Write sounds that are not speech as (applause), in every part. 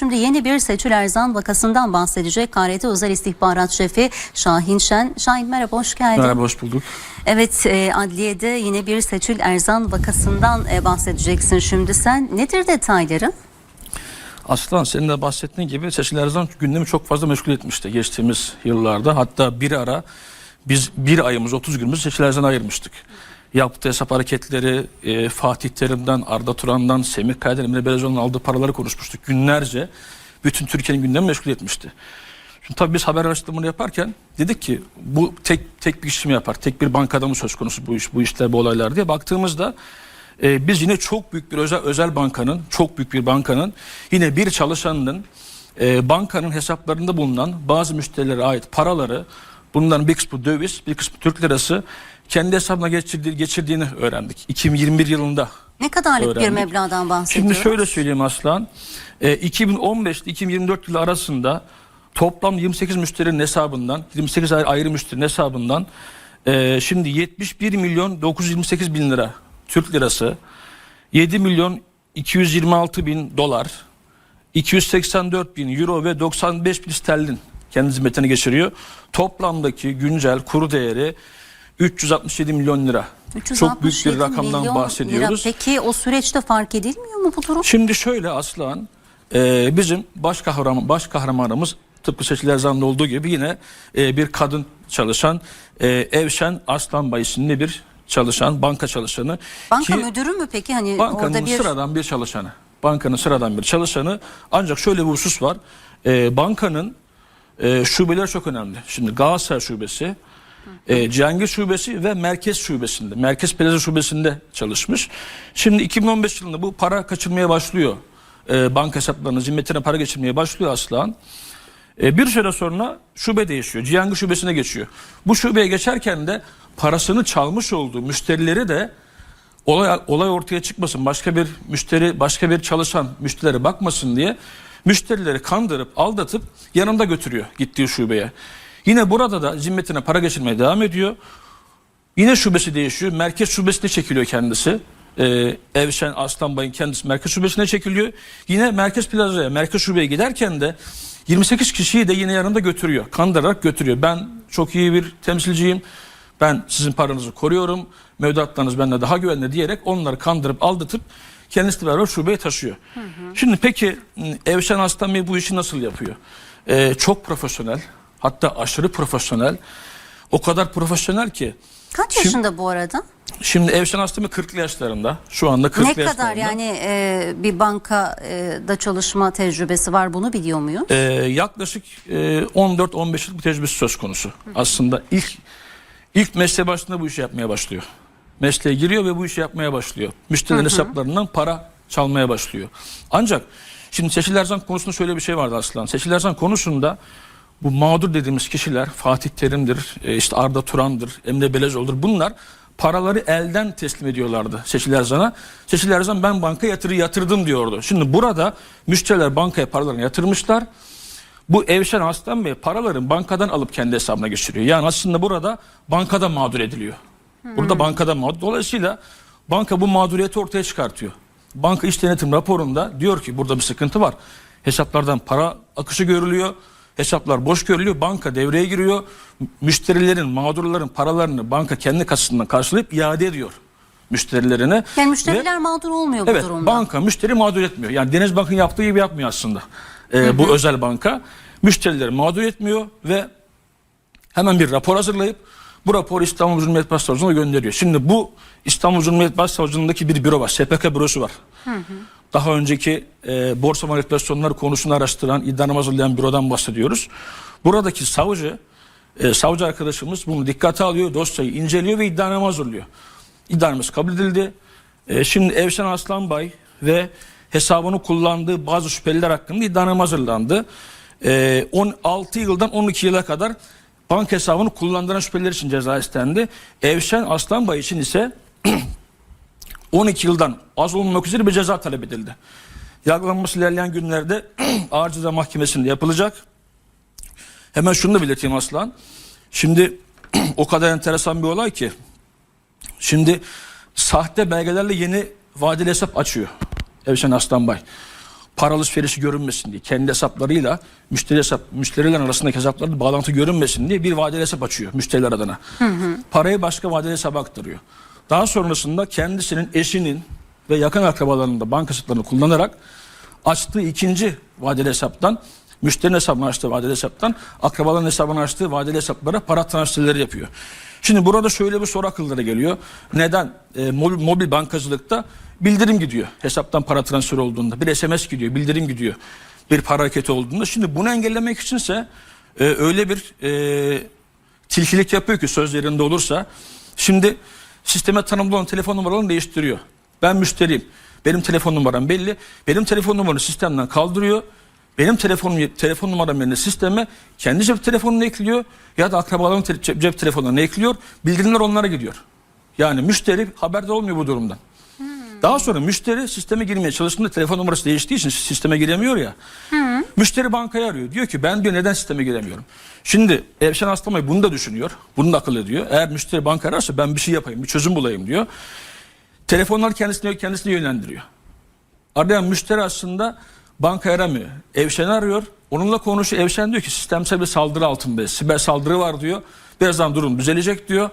Şimdi yeni bir Seçil Erzan vakasından bahsedecek KRT Özel İstihbarat Şefi Şahin Şen. Şahin merhaba hoş geldin. Merhaba hoş bulduk. Evet e, adliyede yine bir Seçil Erzan vakasından e, bahsedeceksin şimdi sen. Nedir detayları? Aslan senin de bahsettiğin gibi Seçil Erzan gündemi çok fazla meşgul etmişti geçtiğimiz yıllarda. Hatta bir ara biz bir ayımız 30 günümüz Seçil Erzan'a ayırmıştık. Yaptığı hesap hareketleri e, Fatih Terim'den, Arda Turan'dan, Semih Kaydar, Emre Belözoğlu'nun aldığı paraları konuşmuştuk. Günlerce bütün Türkiye'nin gündemi meşgul etmişti. Şimdi tabii biz haber araştırmaları yaparken dedik ki bu tek tek bir kişi mi yapar? Tek bir bankada mı söz konusu bu iş bu işler bu olaylar diye baktığımızda e, biz yine çok büyük bir özel özel bankanın çok büyük bir bankanın yine bir çalışanının e, bankanın hesaplarında bulunan bazı müşterilere ait paraları bunların bir kısmı döviz bir kısmı Türk lirası kendi hesabına geçirdiği, geçirdiğini öğrendik. 2021 yılında Ne kadarlık bir Öğrendik. meblağdan bahsediyoruz? Şimdi şöyle söyleyeyim Aslan. E, 2015 ile 2024 yılı arasında toplam 28 müşterinin hesabından, 28 ayrı, ayrı müşterinin hesabından e, şimdi 71 milyon 928 bin lira Türk lirası, 7 milyon 226 bin dolar, 284 bin euro ve 95 bin sterlin kendi hizmetine geçiriyor. Toplamdaki güncel kuru değeri 367 milyon lira. Çok büyük 367 bir rakamdan milyon bahsediyoruz. Lira. Peki o süreçte fark edilmiyor mu bu durum? Şimdi şöyle Aslan, e, bizim baş kahraman baş kahramanımız tıpkı Seçil Erzan'da olduğu gibi yine e, bir kadın çalışan e, Evşen Aslanbay isimli bir çalışan, banka çalışanı. Banka Ki müdürü mü peki? Hani bankanın orada bir sıradan bir çalışanı. Bankanın sıradan bir çalışanı. Ancak şöyle bir husus var. E, bankanın e, şubeleri çok önemli. Şimdi Galatasaray şubesi, e, Cihangir şubesi ve Merkez şubesinde, Merkez Plaza şubesinde çalışmış. Şimdi 2015 yılında bu para kaçırmaya başlıyor. E, banka hesaplarına, zimmetine para geçirmeye başlıyor Aslan. E, bir süre sonra şube değişiyor. Cihangir şubesine geçiyor. Bu şubeye geçerken de parasını çalmış olduğu müşterileri de olay olay ortaya çıkmasın. Başka bir müşteri, başka bir çalışan müşterilere bakmasın diye müşterileri kandırıp aldatıp yanında götürüyor gittiği şubeye. Yine burada da zimmetine para geçirmeye devam ediyor. Yine şubesi değişiyor. Merkez şubesine çekiliyor kendisi. Ee, Evşen Aslanbay'ın kendisi merkez şubesine çekiliyor. Yine Merkez Plaza'ya, Merkez Şube'ye giderken de 28 kişiyi de yine yanında götürüyor. Kandırarak götürüyor. Ben çok iyi bir temsilciyim. Ben sizin paranızı koruyorum. Mevduatlarınız bende daha güvenli diyerek onları kandırıp aldatıp kendisi beraber şubeye taşıyor. Şimdi peki Evşen Aslan Bey bu işi nasıl yapıyor? Ee, çok profesyonel. Hatta aşırı profesyonel. O kadar profesyonel ki kaç Şimdi- yaşında bu arada? Şimdi Evşen Aslı 40'lı yaşlarında. Şu anda 40'lı Ne yaşlarında. kadar yani e, bir bankada çalışma tecrübesi var bunu biliyor muyuz? Ee, yaklaşık e, 14-15 yıllık bir tecrübesi söz konusu. Aslında ilk ilk mesleğe başında bu işi yapmaya başlıyor. Mesleğe giriyor ve bu işi yapmaya başlıyor. Müşterilerin hesaplarından para çalmaya başlıyor. Ancak şimdi Seçil Erzan konusunda şöyle bir şey vardı Aslan. Seçil Erzan konusunda bu mağdur dediğimiz kişiler Fatih Terim'dir, e, işte Arda Turan'dır, Emre Belezoğlu'dur. Bunlar paraları elden teslim ediyorlardı Seçil Erzan'a. Seçil Erzan ben banka yatırı yatırdım diyordu. Şimdi burada müşteriler bankaya paralarını yatırmışlar. Bu Evşen Aslan Bey paraların bankadan alıp kendi hesabına geçiriyor. Yani aslında burada bankada mağdur ediliyor. Burada bankada mağdur. Dolayısıyla banka bu mağduriyeti ortaya çıkartıyor. Banka iş denetim raporunda diyor ki burada bir sıkıntı var. Hesaplardan para akışı görülüyor. Hesaplar boş görülüyor. Banka devreye giriyor. Müşterilerin, mağdurların paralarını banka kendi kasasından karşılayıp iade ediyor müşterilerine. Yani Ve- müşteriler mağdur olmuyor bu Evet durumda. banka müşteri mağdur etmiyor. Yani Deniz Bank'ın yaptığı gibi yapmıyor aslında. Ee, Bu özel banka müşterileri mağdur etmiyor ve hemen bir rapor hazırlayıp bu raporu İstanbul Cumhuriyet Başsavcılığına gönderiyor. Şimdi bu İstanbul Cumhuriyet Başsavcılığındaki bir büro var. SPK bürosu var. Daha önceki e, borsa manipülasyonları konusunu araştıran, iddianame hazırlayan bürodan bahsediyoruz. Buradaki savcı, e, savcı arkadaşımız bunu dikkate alıyor, dosyayı inceliyor ve iddianame hazırlıyor. İddianamesi kabul edildi. E, şimdi Evşen Aslanbay ve hesabını kullandığı bazı şüpheliler hakkında iddianame hazırlandı. E, 16 yıldan 12 yıla kadar banka hesabını kullandıran şüpheliler için ceza istendi. Evşen Aslanbay için ise (clears throat) 12 yıldan az olmamak üzere bir ceza talep edildi. Yargılanması ilerleyen günlerde (clears throat) Ağır Ceza Mahkemesi'nde yapılacak. Hemen şunu da belirteyim Aslan. Şimdi (clears throat) o kadar enteresan bir olay ki. Şimdi sahte belgelerle yeni vadeli hesap açıyor Evşen Aslanbay. para alışverişi görünmesin diye kendi hesaplarıyla müşteri hesap müşteriler arasındaki hesaplarda bağlantı görünmesin diye bir vadeli hesap açıyor müşteriler adına. Parayı başka vadeli hesaba aktarıyor. Daha sonrasında kendisinin eşinin ve yakın akrabalarının da banka hesaplarını kullanarak açtığı ikinci vadeli hesaptan müşterinin hesabını açtığı vadeli hesaptan akrabaların hesabını açtığı vadeli hesaplara para transferleri yapıyor. Şimdi burada şöyle bir soru akıllara geliyor. Neden e, mobil, mobil bankacılıkta bildirim gidiyor hesaptan para transferi olduğunda bir SMS gidiyor bildirim gidiyor bir para hareketi olduğunda. Şimdi bunu engellemek içinse e, öyle bir e, tilkilik yapıyor ki sözlerinde olursa. Şimdi sisteme tanımlı olan telefon numaralarını değiştiriyor. Ben müşteriyim. Benim telefon numaram belli. Benim telefon numaramı sistemden kaldırıyor. Benim telefonum, telefon numaram yerine sisteme kendi cep telefonunu ekliyor ya da akrabaların te- cep, cep telefonlarını ekliyor. Bildirimler onlara gidiyor. Yani müşteri haberdar olmuyor bu durumdan. Daha sonra müşteri sisteme girmeye çalıştığında telefon numarası değiştiği için sisteme giremiyor ya. Müşteri bankayı arıyor. Diyor ki ben diyor neden sisteme giremiyorum. Şimdi Evşen Aslamay bunu da düşünüyor. Bunu da akıl ediyor. Eğer müşteri banka ararsa ben bir şey yapayım, bir çözüm bulayım diyor. Telefonlar kendisine, kendisine yönlendiriyor. Arayan müşteri aslında banka aramıyor. Evşen'i arıyor. Onunla konuşuyor. Evşen diyor ki sistemsel bir saldırı altındayız. Siber saldırı var diyor. Birazdan durum düzelecek diyor.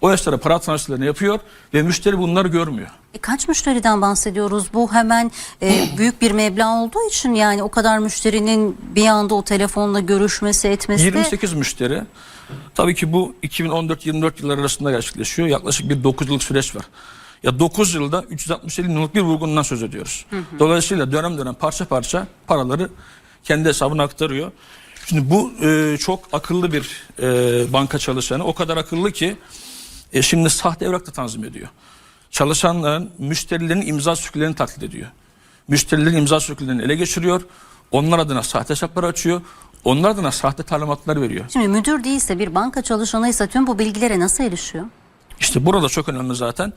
O esnada para transferlerini yapıyor ve müşteri bunları görmüyor. E, kaç müşteriden bahsediyoruz? Bu hemen e, (clears throat) büyük bir meblağ olduğu için yani o kadar müşterinin bir anda o telefonla görüşmesi etmesi de 28 müşteri. Tabii ki bu 2014-24 yılları arasında gerçekleşiyor. Yaklaşık bir 9 yıllık süreç var. Ya 9 yılda 367 milyonluk bir vurgundan söz ediyoruz. Dolayısıyla dönem dönem parça parça paraları kendi hesabına aktarıyor. Şimdi bu e, çok akıllı bir e, banka çalışanı. O kadar akıllı ki e, şimdi sahte evrak da tanzim ediyor. Çalışanların, müşterilerin imza sürkülerini taklit ediyor. Müşterilerin imza sürkülerini ele geçiriyor. Onlar adına sahte hesaplar açıyor. Onlar adına sahte talimatlar veriyor. Şimdi müdür değilse bir banka çalışanıysa tüm bu bilgilere nasıl erişiyor? İşte burada çok önemli zaten.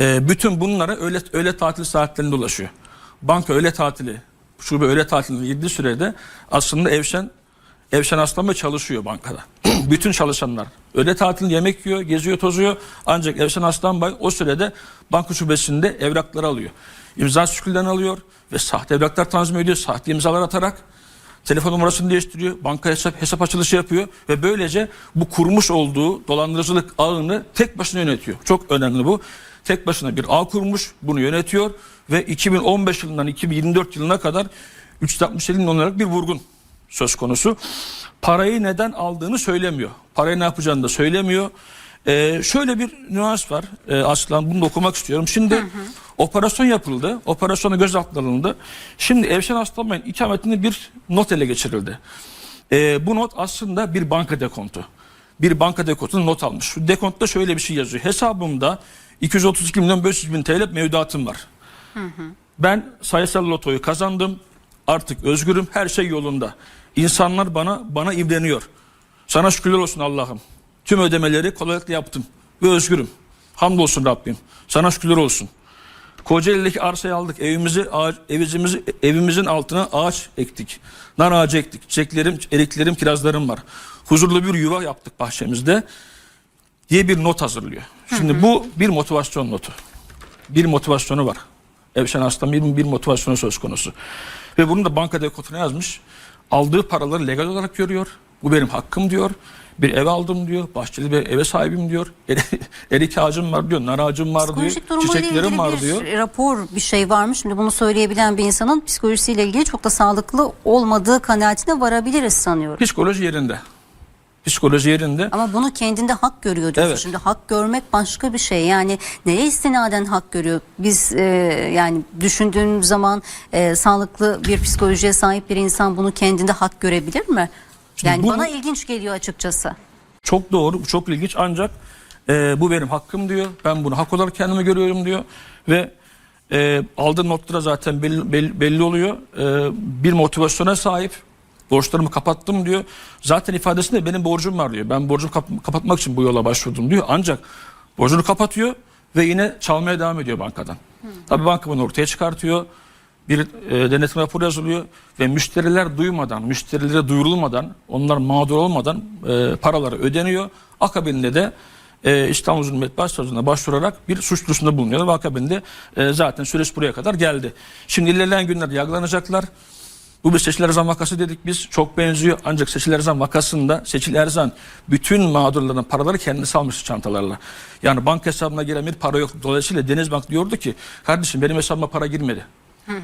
Ee, bütün bunlara öğle, öğle tatil saatlerinde ulaşıyor. Banka öğle tatili, şube öğle tatiline girdiği sürede aslında Evşen Evşen Aslan Bey çalışıyor bankada. (clears throat) bütün çalışanlar öğle tatilinde yemek yiyor, geziyor, tozuyor. Ancak Evşen Aslan Bey o sürede banka şubesinde evrakları alıyor. İmza süküllerini alıyor ve sahte evraklar tanzim ediyor. Sahte imzalar atarak telefon numarasını değiştiriyor, banka hesap, hesap açılışı yapıyor ve böylece bu kurmuş olduğu dolandırıcılık ağını tek başına yönetiyor. Çok önemli bu. Tek başına bir ağ kurmuş, bunu yönetiyor ve 2015 yılından 2024 yılına kadar 367 milyon liralık bir vurgun söz konusu. Parayı neden aldığını söylemiyor. Parayı ne yapacağını da söylemiyor. Ee, şöyle bir nüans var. Ee, Aslan bunu da okumak istiyorum. Şimdi operasyon yapıldı. Operasyona gözaltına alındı. Şimdi Evşen Aslanbay'ın ikametinde bir not ele geçirildi. Ee, bu not aslında bir banka dekontu. Bir banka dekontunun not almış. Dekontta şöyle bir şey yazıyor. Hesabımda 232 milyon 500 bin TL mevduatım var. Ben sayısal lotoyu kazandım. Artık özgürüm. Her şey yolunda. İnsanlar bana bana imreniyor. Sana şükürler olsun Allah'ım. Tüm ödemeleri kolaylıkla yaptım ve özgürüm. Hamdolsun Rabbim. Sana şükürler olsun. Kocaeli'deki arsayı aldık. Evimizi, ağaç, evimizi, evimizin altına ağaç ektik. Nar ağacı ektik. Çiçeklerim, eriklerim, kirazlarım var. Huzurlu bir yuva yaptık bahçemizde diye bir not hazırlıyor. Şimdi bu bir motivasyon notu. Bir motivasyonu var. Evşen Aslan bir, bir motivasyonu söz konusu. Ve bunu da banka dekotuna yazmış. Aldığı paraları legal olarak görüyor. Bu benim hakkım diyor. Bir ev aldım diyor. Bahçeli bir eve sahibim diyor. (laughs) Eri- Erik ağacım var diyor. Nar ağacım var diyor. Çiçeklerim var bir diyor. rapor bir şey varmış. Şimdi bunu söyleyebilen bir insanın psikolojisiyle ilgili çok da sağlıklı olmadığı kanaatine varabiliriz sanıyorum. Psikoloji yerinde. Psikoloji yerinde. Ama bunu kendinde hak görüyor diyorsun. Evet. Şimdi hak görmek başka bir şey. Yani neye istinaden hak görüyor? Biz e, yani düşündüğün zaman e, sağlıklı bir psikolojiye sahip bir insan bunu kendinde hak görebilir mi? Şimdi Yani bunu- bana ilginç geliyor açıkçası. Çok doğru, bu çok ilginç ancak e, bu benim hakkım diyor. Ben bunu hak olarak kendime görüyorum diyor. Ve e, aldığı notlara zaten belli, belli, belli oluyor. E, bir motivasyona sahip. Borçlarımı kapattım diyor. Zaten ifadesinde benim borcum var diyor. Ben borcumu kap- kapatmak için bu yola başvurdum diyor. Ancak borcunu kapatıyor ve yine çalmaya devam ediyor bankadan. Tabii banka bunu ortaya çıkartıyor. Bir e, denetim raporu yazılıyor ve müşteriler duymadan, müşterilere duyurulmadan, onlar mağdur olmadan e, paraları ödeniyor. Akabinde de e, İstanbul Cumhuriyet Başsavcılığına başvurarak bir suç duyurusunda bulunuyorlar. Ve akabinde e, zaten süreç buraya kadar geldi. Şimdi ilerleyen günlerde yargılanacaklar. Bu bir Seçil Erzan vakası dedik biz. Çok benziyor. Ancak Seçil Erzan vakasında Seçil Erzan bütün mağdurların paraları kendisi almış çantalarla. Yani banka hesabına giren bir para yok. Dolayısıyla Denizbank diyordu ki kardeşim benim hesabıma para girmedi.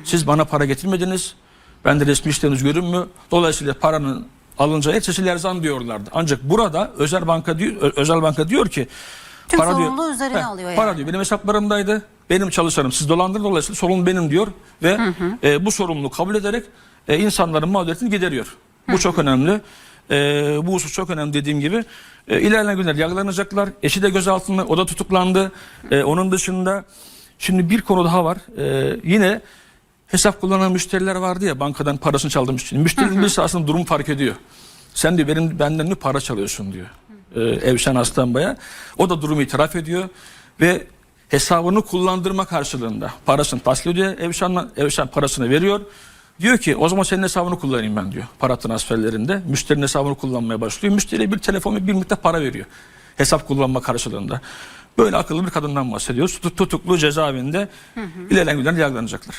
Siz bana para getirmediniz. Ben de resmi işleriniz görünmüyor. Dolayısıyla paranın alınacağı yer Seçil Erzan diyorlardı. Ancak burada özel banka diyor, özel banka diyor ki Tüm sorumluluğu üzerine alıyor Para yani. diyor benim hesaplarımdaydı. Benim çalışanım siz dolandırın dolayısıyla sorumlu benim diyor ve e, bu sorumluluğu kabul ederek e, insanların mağduriyetini gideriyor. Bu çok önemli. E, bu husus çok önemli dediğim gibi. E, ilerleyen günler yargılanacaklar. Eşi de gözaltında, o da tutuklandı. E, onun dışında şimdi bir konu daha var. E, yine hesap kullanan müşteriler vardı ya bankadan parasını çaldığım için. Müşterinin birisi aslında durumu fark ediyor. Sen diyor benim benden ne para çalıyorsun diyor. E, Evşen Aslanbay'a. O da durumu itiraf ediyor ve hesabını kullandırma karşılığında parasını tahsil ediyor. Evşen, Evşen parasını veriyor. Diyor ki o zaman senin hesabını kullanayım ben diyor. Para transferlerinde. Müşterinin hesabını kullanmaya başlıyor. Müşteriye bir telefon bir miktar para veriyor. Hesap kullanma karşılığında. Böyle akıllı bir kadından bahsediyoruz. Tut- Tutuklu cezaevinde ilerleyen günlerde yargılanacaklar.